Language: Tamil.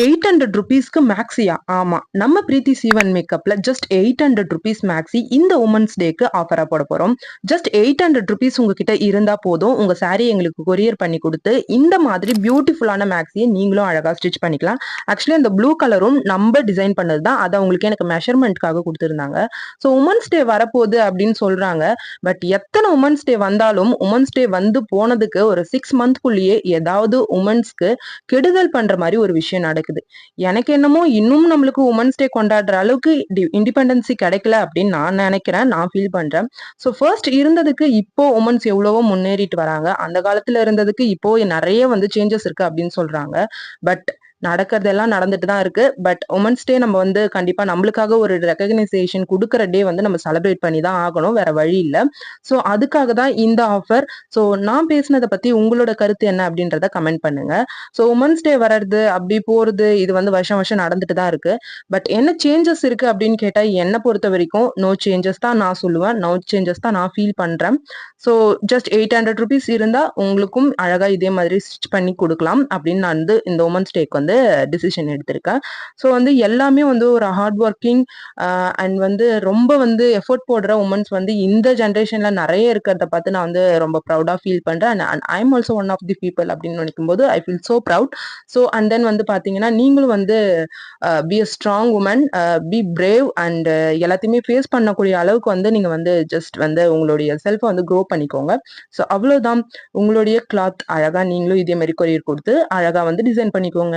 எயிட் ஹண்ட்ரட் ருபீஸ்க்கு மேக்ஸியா ஆமா. நம்ம பிரீத்தி சீவன் மேக்கப்ல just eight hundred rupees maxi இந்த உமன்ஸ் டேக்கு ஆஃபரா போட போறோம். ஜஸ்ட் எயிட் ஹண்ட்ரட் ருபீஸ் உங்ககிட்ட இருந்தா போதும். உங்க சாரி எங்களுக்கு கொரியர் பண்ணி கொடுத்து இந்த மாதிரி பியூட்டிஃபுல்லான மேக்ஸியை நீங்களும் அழகா ஸ்டிச் பண்ணிக்கலாம். ஆக்சுவலி அந்த ப்ளூ கலரும் நம்ம டிசைன் பண்ணது தான் அதை உங்களுக்கு எனக்கு மெஷர்மெண்ட்காக கொடுத்துருந்தாங்க. ஸோ உமன்ஸ் டே வரப்போகுது அப்படின்னு சொல்றாங்க. பட் எத்தனை உமன்ஸ் டே வந்தாலும் உமன்ஸ் டே வந்து போனதுக்கு ஒரு சிக்ஸ் மந்த்குள்ளேயே ஏதாவது உமன்ஸ்க்கு கெடுதல் பண்ற மாதிரி ஒரு விஷயம் நடக்குது. எனக்கு என்னமோ இன்னும் நம்மளுக்கு உமன்ஸ் டே கொண்டாடுற அளவுக்கு இண்டிபெண்டன்சி கிடைக்கல அப்படின்னு நான் நினைக்கிறேன். நான் ஃபீல் பண்றேன். ஸோ ஃபர்ஸ்ட் இருந்ததுக்கு இப்போ உமன்ஸ் எவ்வளவோ முன்னேறிட்டு வராங்க. அந்த காலத்துல இருந்ததுக்கு இப்போ நிறைய வந்து சேஞ்சஸ் இருக்கு அப்படின்னு சொல்றாங்க. பட் நடக்கிறதெல்லாம் நடந்துட்டு தான் இருக்கு. பட் உமன்ஸ் டே நம்ம வந்து கண்டிப்பா நம்மளுக்காக ஒரு ரெக்கக்னைசேஷன் கொடுக்குற டே வந்து நம்ம செலிப்ரேட் பண்ணி தான் ஆகணும். வேற வழி இல்லை. ஸோ அதுக்காக தான் இந்த ஆஃபர் ஸோ நான் பேசினதை பத்தி உங்களோட கருத்து என்ன அப்படின்றத கமெண்ட் பண்ணுங்க. ஸோ உமன்ஸ் டே வர்றது அப்படி போறது இது வந்து வருஷம் வருஷம் நடந்துட்டு தான் இருக்கு. பட் என்ன சேஞ்சஸ் இருக்கு அப்படின்னு கேட்டா என்னை பொறுத்த வரைக்கும் நோ சேஞ்சஸ் தான் நான் சொல்லுவேன். நோ சேஞ்சஸ் தான் நான் ஃபீல் பண்றேன். So just eight hundred rupees இருந்தா உங்களுக்கும் அழகா இதே மாதிரி ஸ்டிச் பண்ணி கொடுக்கலாம் அப்படின்னு நான் வந்து இந்த உமன்ஸ் டேக்கு வந்து டிசிஷன் எடுத்திருக்கேன் ஸோ வந்து எல்லாமே வந்து ஒரு ஹார்ட் ஒர்க்கிங் அண்ட் வந்து ரொம்ப வந்து எஃபோர்ட் போடுற உமன்ஸ் வந்து இந்த ஜென்ரேஷனில் நிறைய இருக்கிறத பார்த்து நான் வந்து ரொம்ப ப்ரௌடாக ஃபீல் பண்ணுறேன் and I am also one of the people அப்படின்னு நினைக்கும் போது I feel so proud so and then வந்து பார்த்தீங்கன்னா நீங்களும் வந்து be a strong woman be brave and எல்லாத்தையுமே ஃபேஸ் பண்ணக்கூடிய அளவுக்கு வந்து நீங்கள் வந்து ஜஸ்ட் வந்து உங்களுடைய செல்ஃபை வந்து க்ரோ பண்ணிக்கோங்க. ஸோ அவ்வளோதான் உங்களுடைய கிளாத் அழகாக நீங்களும் இதே மாதிரி கொரியர் கொடுத்து அழகாக வந்து டிசைன் பண்ணிக்கோங்க.